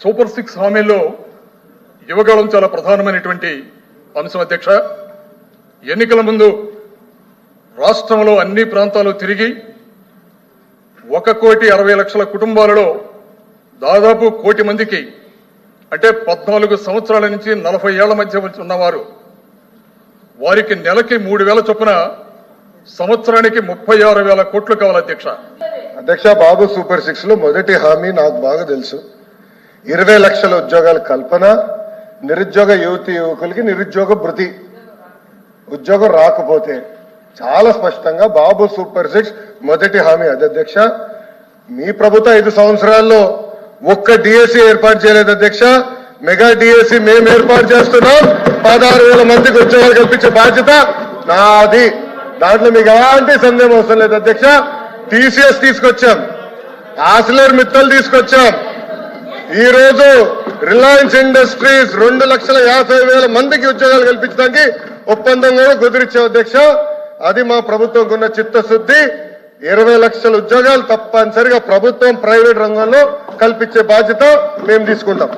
Super six హామీల్లో Yuvagalam చాలా ప్రధానమైనటువంటి అంశం అధ్యక్ష. ఎన్నికల ముందు రాష్ట్రంలో అన్ని ప్రాంతాలు తిరిగి ఒక కోటి అరవై లక్షల కుటుంబాలలో దాదాపు కోటి మందికి అంటే పద్నాలుగు సంవత్సరాల నుంచి నలభై ఏళ్ళ మధ్య ఉన్నవారు వారికి నెలకి మూడు వేల చొప్పున సంవత్సరానికి ముప్పై ఆరు వేల కోట్లు కావాలి అధ్యక్ష. అధ్యక్ష బాబు సూపర్ సిక్స్లో మొదటి హామీ నాకు బాగా తెలుసు. ఇరవై లక్షల ఉద్యోగాల కల్పన నిరుద్యోగ యువతి యువకులకి నిరుద్యోగ భృతి ఉద్యోగం రాకపోతే చాలా స్పష్టంగా బాబు సూపర్ సిక్స్ మొదటి హామీ అది అధ్యక్ష. మీ ప్రభుత్వ ఐదు సంవత్సరాల్లో ఒక్క డిఎస్సి ఏర్పాటు చేయలేదు అధ్యక్ష. మెగా డిఎస్సి మేము ఏర్పాటు చేస్తున్నాం. పదహారు వేల మందికి ఉద్యోగాలు కల్పించే బాధ్యత నాది. దాంట్లో మీకు ఎలాంటి సందేహం అవసరం లేదు అధ్యక్ష. టీసీఎస్ తీసుకొచ్చాం. ఆసిలర్ మిత్తలు తీసుకొచ్చాం. ఈ రోజు రిలయన్స్ ఇండస్ట్రీస్ రెండు లక్షల యాభై వేల మందికి ఉద్యోగాలు కల్పించడానికి ఒప్పందం కూడా కుదిరిచ్చే అధ్యక్ష. అది మా ప్రభుత్వంకు ఉన్న చిత్తశుద్ధి. ఇరవై లక్షల ఉద్యోగాలు తప్పనిసరిగా ప్రభుత్వం ప్రైవేట్ రంగంలో కల్పించే బాధ్యత మేము తీసుకుంటాం.